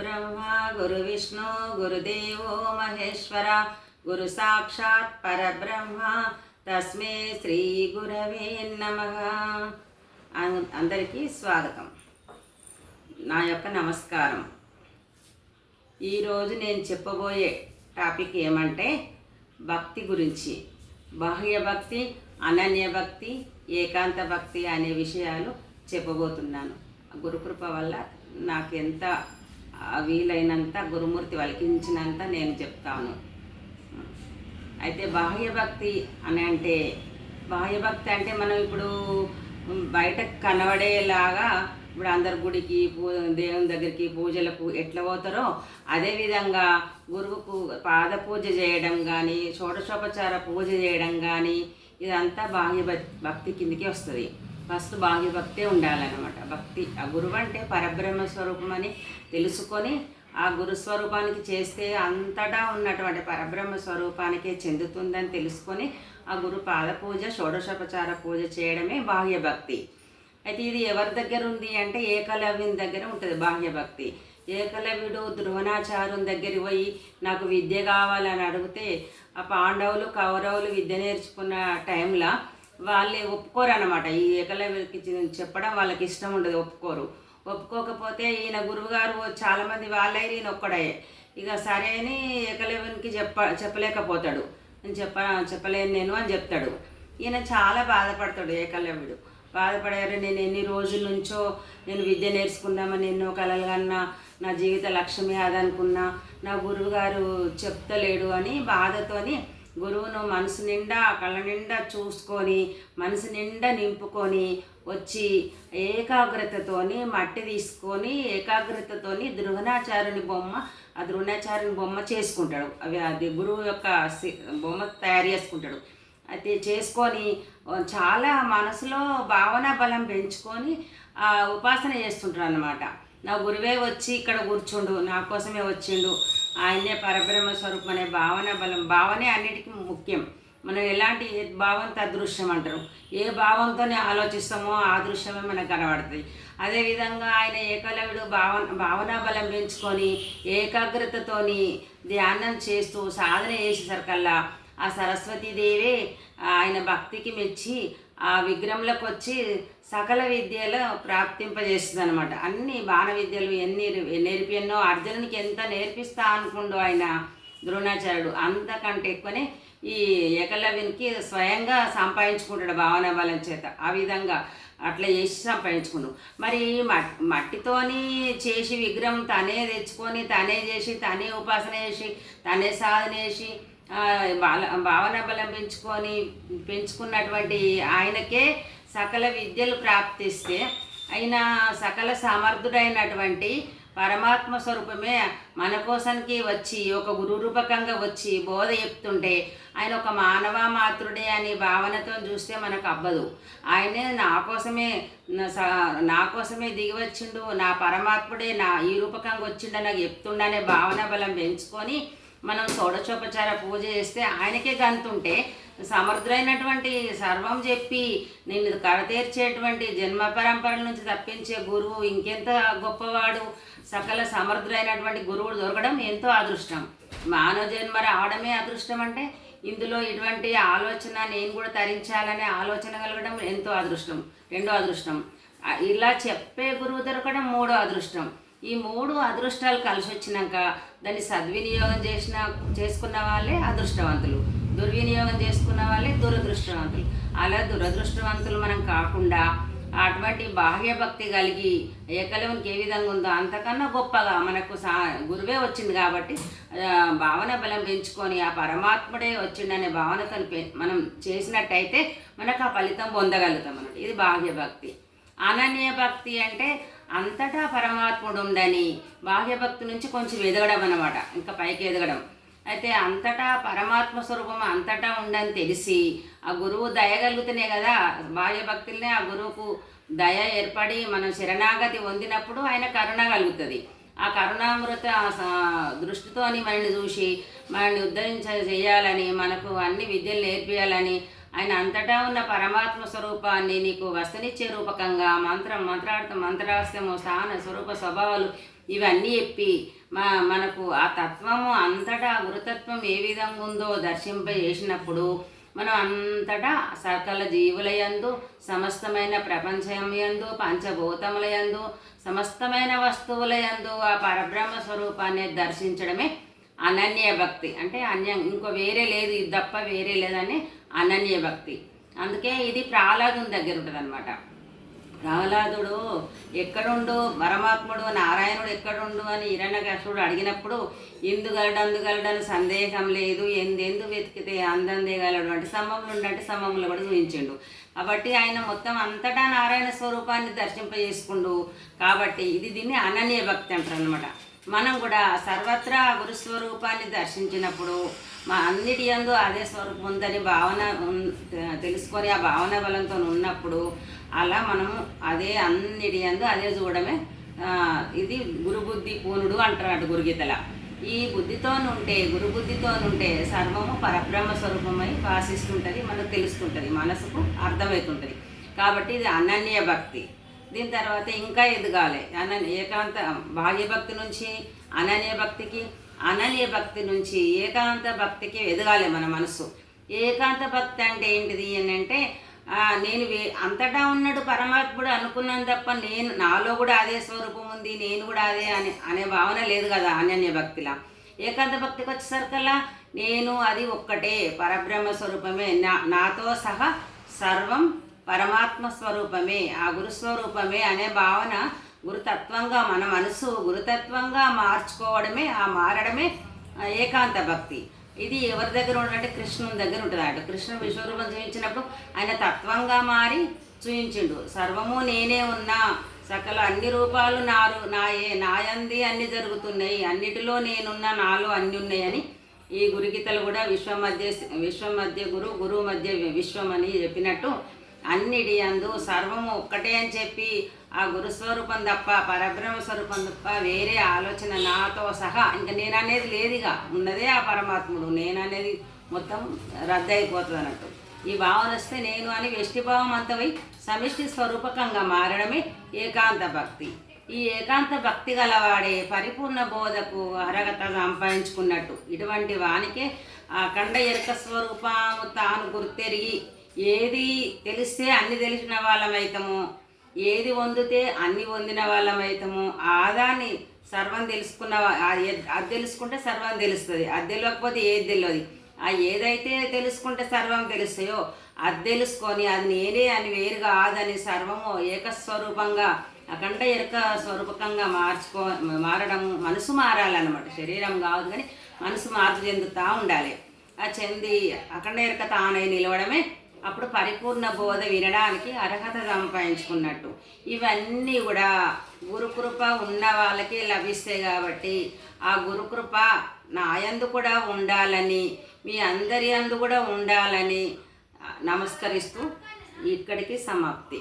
బ్రహ్మ గురు విష్ణు గురుదేవో మహేశ్వర గురు సాక్షాత్ పరబ్రహ్మ తస్మే శ్రీ గురవే నమ అందరికీ స్వాగతం. నా యొక్క నమస్కారం. ఈరోజు నేను చెప్పబోయే టాపిక్ ఏమంటే భక్తి గురించి. బాహ్య భక్తి అనన్య భక్తి ఏకాంత భక్తి అనే విషయాలు చెప్పబోతున్నాను. గురుకృప వల్ల నాకు ఎంత వీలైనంత గురుమూర్తి వలికించినంత నేను చెప్తాను. అయితే బాహ్య భక్తి అని అంటే బాహ్య భక్తి అంటే మనం ఇప్పుడు బయట కనబడేలాగా ఇప్పుడు అందరు గుడికి పూ దేవుని దగ్గరికి పూజలకు ఎట్లా పోతారో అదేవిధంగా గురువుకు పాద పూజ చేయడం కానీ షోడశోపచార పూజ చేయడం కానీ ఇదంతా బాహ్య భక్- భక్తి కిందికి వస్తుంది. ఫస్ట్ భాగ్య భక్తే ఉండాలన్నమాట. భక్తి. ఆ గురువు అంటే పరబ్రహ్మ స్వరూపం అని తెలుసుకొని ఆ గురు స్వరూపానికి చేస్తే అంతటా ఉన్నటువంటి పరబ్రహ్మ స్వరూపానికే చెందుతుందని తెలుసుకొని ఆ గురు పాద పూజ షోడశోపచార పూజ చేయడమే బాహ్యభక్తి అయితే ఇది ఎవరి దగ్గర ఉంది అంటే ఏకలవ్యం దగ్గర ఉంటుంది బాహ్యభక్తి ఏకలవ్యుడు ద్రోణాచార్యం దగ్గర పోయి నాకు విద్య కావాలని అడిగితే ఆ పాండవులు కౌరవులు విద్య నేర్చుకున్న టైంలో వాళ్ళే ఒప్పుకోరు అనమాట ఈ ఏకలవ్యకి చెప్పడం వాళ్ళకి ఇష్టం ఉండదు ఒప్పుకోరు. ఒప్పుకోకపోతే ఈయన గురువుగారు చాలామంది వాళ్ళే ఈయన ఒక్కడయ్యే ఇక సరే అని ఏకలవ్యునికి చెప్ప చెప్పలేకపోతాడు. నేను చెప్ప చెప్పలేను నేను అని చెప్తాడు. ఈయన చాలా బాధపడతాడు ఏకలవ్యుడు బాధపడారు నేను ఎన్ని రోజుల నుంచో నేను విద్య నేర్చుకుందామని ఎన్నో కలలు కన్నా నా జీవిత లక్ష్యమే అదనుకున్నా నా గురువుగారు చెప్తలేడు అని బాధతోని గురువును మనసు నిండా కళ్ళ నిండా చూసుకొని మనసు నిండా నింపుకొని వచ్చి ఏకాగ్రతతోని మట్టి తీసుకొని ఏకాగ్రతతోని ద్రోణాచార్యుని బొమ్మ ఆ ద్రోణాచార్యుని బొమ్మ చేసుకుంటాడు. అవి అది గురువు యొక్క బొమ్మ తయారు చేసుకుంటాడు. అయితే చేసుకొని చాలా మనసులో భావన బలం పెంచుకొని ఉపాసన చేస్తుంటారు అన్నమాట. నా గురువే వచ్చి ఇక్కడ కూర్చుండు నా కోసమే వచ్చిండు ఆయనే పరబ్రహ్మ స్వరూపం అనే భావన బలం. భావనే అన్నిటికీ ముఖ్యం. మనం ఎలాంటి ఏ తదృశ్యం అంటారు? ఏ భావంతోనే ఆలోచిస్తామో ఆ దృశ్యమే మనకు కనబడుతుంది. అదేవిధంగా ఆయన ఏకలవుడు భావన భావనా బలం పెంచుకొని ఏకాగ్రతతోని ధ్యానం చేస్తూ సాధన చేసేసరికల్లా ఆ సరస్వతీదేవే ఆయన భక్తికి మెచ్చి ఆ విగ్రహంలోకి వచ్చి సకల విద్యలు ప్రాప్తింపజేస్తుంది అనమాట అన్ని బాణ విద్యలు ఎన్ని నేర్పియన్నో అర్జునునికి ఎంత నేర్పిస్తా అనుకుండు ఆయన ద్రోణాచార్యుడు. అంతకంటే ఎక్కువనే ఈ ఏకలవ్యునికి స్వయంగా సంపాదించుకుంటాడు భావన బలం చేత. ఆ విధంగా అట్లా చేసి సంపాదించుకున్నాడు. మరి మట్ మట్టితోని చేసి విగ్రహం తనే తెచ్చుకొని తనే చేసి తనే ఉపాసన చేసి తనే సాధన చేసి బాల భావన బలం పెంచుకొని పెంచుకున్నటువంటి ఆయనకే సకల విద్యలు ప్రాప్తిస్తే ఆయన సకల సమర్థుడైనటువంటి పరమాత్మ స్వరూపమే మన కోసానికి వచ్చి ఒక గురు రూపకంగా వచ్చి బోధ చెప్తుంటే ఆయన ఒక మానవ మాతృడే అనే భావనతో చూస్తే మనకు అబ్బదు. ఆయనే నా కోసమే స- నా కోసమే దిగి వచ్చిండు నా పరమాత్ముడే నా ఈ రూపకంగా వచ్చిండు నాకు చెప్తుండనే భావన బలం పెంచుకొని మనం షోడశోపచార పూజ చేస్తే ఆయనకే గంతుంటే సమర్థులైనటువంటి సర్వం చెప్పి నిన్ను కడతీర్చేటువంటి జన్మ పరంపరల నుంచి తప్పించే గురువు ఇంకెంత గొప్పవాడు. సకల సమర్థులైనటువంటి గురువుడు దొరకడం ఎంతో అదృష్టం. మానవ జన్మ రావడమే అదృష్టం అంటే ఇందులో ఇటువంటి ఆలోచన నేను కూడా తరించాలనే ఆలోచన కలగడం ఎంతో అదృష్టం. రెండో అదృష్టం. ఇలా చెప్పే గురువు దొరకడం మూడో అదృష్టం. ఈ మూడు అదృష్టాలు కలిసి వచ్చినాక దాన్ని సద్వినియోగం చేసిన చేసుకున్న వాళ్ళే అదృష్టవంతులు. దుర్వినియోగం చేసుకున్న వాళ్ళే దురదృష్టవంతులు. అలా దురదృష్టవంతులు మనం కాకుండా అటువంటి బాహ్య భక్తి కలిగి ఏకలవునికి ఏ విధంగా ఉందో అంతకన్నా గొప్పగా మనకు సా గురువే వచ్చింది కాబట్టి భావన బలం పెంచుకొని ఆ పరమాత్ముడే వచ్చిండనే భావనతో మనం చేసినట్టయితే మనకు ఆ ఫలితం పొందగలుగుతాం అన్నమాట ఇది బాహ్య భక్తి. అనన్య భక్తి అంటే అంతటా పరమాత్ముడు ఉండని బాహ్య భక్తి నుంచి కొంచెం ఎదగడం అనమాట ఇంకా పైకి ఎదగడం. అయితే అంతటా పరమాత్మ స్వరూపం అంతటా ఉండని తెలిసి ఆ గురువు దయ కలుగుతూనే కదా బాహ్య భక్తులనే ఆ గురువుకు దయ ఏర్పడి మనం శరణాగతి పొందినప్పుడు ఆయన కరుణ కలుగుతుంది. ఆ కరుణామృత దృష్టితోని మనల్ని చూసి మనల్ని ఉద్ధరించ చేయాలని మనకు అన్ని విద్యలు నేర్పియాలని ఆయన అంతటా ఉన్న పరమాత్మ స్వరూపాన్ని నీకు వస్తనిచ్చే రూపకంగా మంత్రం మంత్రార్థం మంత్రాస్యము స్థాన స్వరూప స్వభావాలు ఇవన్నీ చెప్పి మా మనకు ఆ తత్వము అంతటా గురుతత్వం ఏ విధంగా ఉందో దర్శింపజేసినప్పుడు మనం అంతటా సకల జీవులయందు సమస్తమైన ప్రపంచమయందు పంచభూతములయందు సమస్తమైన వస్తువులయందు ఆ పరబ్రహ్మ స్వరూపాన్ని దర్శించడమే అనన్య భక్తి. అంటే అన్యం ఇంకో వేరే లేదు ఇది తప్ప వేరే లేదని అనన్య భక్తి. అందుకే ఇది ప్రహ్లాదుని దగ్గర ఉంటుంది ప్రహ్లాదుడు ఎక్కడుండు? పరమాత్ముడు నారాయణుడు ఎక్కడుండు అని హిరణ్యకశుడు అడిగినప్పుడు ఇందుగలడు అందుగలడని సందేహం లేదు. ఎందెందు వెతికితే అందందేగలడు అంటే సమములు ఉండంటే సమములు కూడా చూపించిండు. కాబట్టి ఆయన మొత్తం అంతటా నారాయణ స్వరూపాన్ని దర్శింపజేసుకుండు. కాబట్టి ఇది దీన్ని అనన్య భక్తి అంటారు అనమాట మనం కూడా సర్వత్రా గురు స్వరూపాన్ని దర్శించినప్పుడు మా అన్నిటి యందు అదే స్వరూపం ఉందని భావన తెలుసుకొని ఆ భావన బలంతో ఉన్నప్పుడు అలా మనము అదే అన్నిటి యందు అదే చూడమే ఇది గురుబుద్ధి పూనుడు అంటారు గురుగీతల. ఈ బుద్ధితో ఉంటే గురు ఉంటే సర్వము పరబ్రహ్మ స్వరూపమై భాషిస్తుంటుంది మనకు తెలుస్తుంటుంది మనసుకు అర్థమవుతుంటుంది. కాబట్టి ఇది అనన్య భక్తి. దీని తర్వాత ఇంకా ఎదగాలి. అనన్య ఏకాంత బాహ్య భక్తి నుంచి అనన్య భక్తికి అనన్య భక్తి నుంచి ఏకాంత భక్తికి ఎదగాలి మన మనసు. ఏకాంత భక్తి అంటే ఏంటిది అని అంటే నేను అంతటా ఉన్నాడు పరమాత్ముడు అనుకున్నాను తప్ప నేను నాలో కూడా అదే స్వరూపం ఉంది నేను కూడా అదే అనే అనే భావన లేదు కదా అనన్య భక్తిలా. ఏకాంత భక్తికి వచ్చేసరికల్లా నేను అది ఒక్కటే పరబ్రహ్మ స్వరూపమే నా నాతో సహా సర్వం పరమాత్మ స్వరూపమే ఆ గురు స్వరూపమే అనే భావన గురుతత్వంగా మన మనసు గురుతత్వంగా మార్చుకోవడమే ఆ మారడమే ఏకాంత భక్తి. ఇది ఎవరి దగ్గర ఉండాలంటే కృష్ణుని దగ్గర ఉంటుంది అటు కృష్ణుడు విశ్వరూపం చూపించినప్పుడు ఆయన తత్వంగా మారి చూపించిండు సర్వము నేనే ఉన్నా సకల అన్ని రూపాలు నారు నాయే నాయంది అన్ని జరుగుతున్నాయి. అన్నిటిలో నేనున్నా నాలో అన్ని ఉన్నాయని ఈ గురుగీతలు కూడా విశ్వ మధ్య విశ్వ మధ్య గురు గురువు మధ్య విశ్వం అని చెప్పినట్టు అన్నిటి అందు సర్వము ఒక్కటే అని చెప్పి ఆ గురుస్వరూపం తప్ప పరబ్రహ్మ స్వరూపం తప్ప వేరే ఆలోచన నాతో సహా ఇంకా నేను అనేది లేదుగా. ఉన్నదే ఆ పరమాత్ముడు. నేను అనేది మొత్తం రద్దయిపోతుంది అన్నట్టు. ఈ భావన వస్తే నేను అని వ్యష్టిభావం అంతవై సమిష్టి స్వరూపకంగా మారడమే ఏకాంత భక్తి. ఈ ఏకాంత భక్తి గలవాడే పరిపూర్ణ బోధకు అర్హత సంపాదించుకున్నట్టు. ఇటువంటి వానికే ఆ కండ ఎరుక స్వరూపము తాను గుర్తెరిగి ఏది తెలిస్తే అన్ని తెలిసిన వాళ్ళమైతము ఏది వందితే అన్ని వందిన వాళ్ళమైతము. ఆదాన్ని సర్వం తెలుసుకున్న అది తెలుసుకుంటే సర్వం తెలుస్తుంది. అది తెలియకపోతే ఏది తెలియదు. ఆ ఏదైతే తెలుసుకుంటే సర్వం తెలుస్తాయో అది తెలుసుకొని అది నేనే అని వేరు కాదని సర్వము ఏకస్వరూపంగా అఖండ ఎరక స్వరూపకంగా మార్చుకో మారడం మనసు మారాలన్నమాట. శరీరం కాదు కానీ మనసు మార్పు చెందుతూ ఉండాలి. ఆ చెంది అఖండ ఎరక తానై నిలవడమే అప్పుడు పరిపూర్ణ బోధ వినడానికి అర్హత సంపాదించుకున్నట్టు. ఇవన్నీ కూడా గురుకృప ఉన్న వాళ్ళకి లభిస్తాయి కాబట్టి ఆ గురుకృప నా యందు కూడా ఉండాలని మీ అందరి అందు కూడా ఉండాలని నమస్కరిస్తూ ఇక్కడికి సమాప్తి.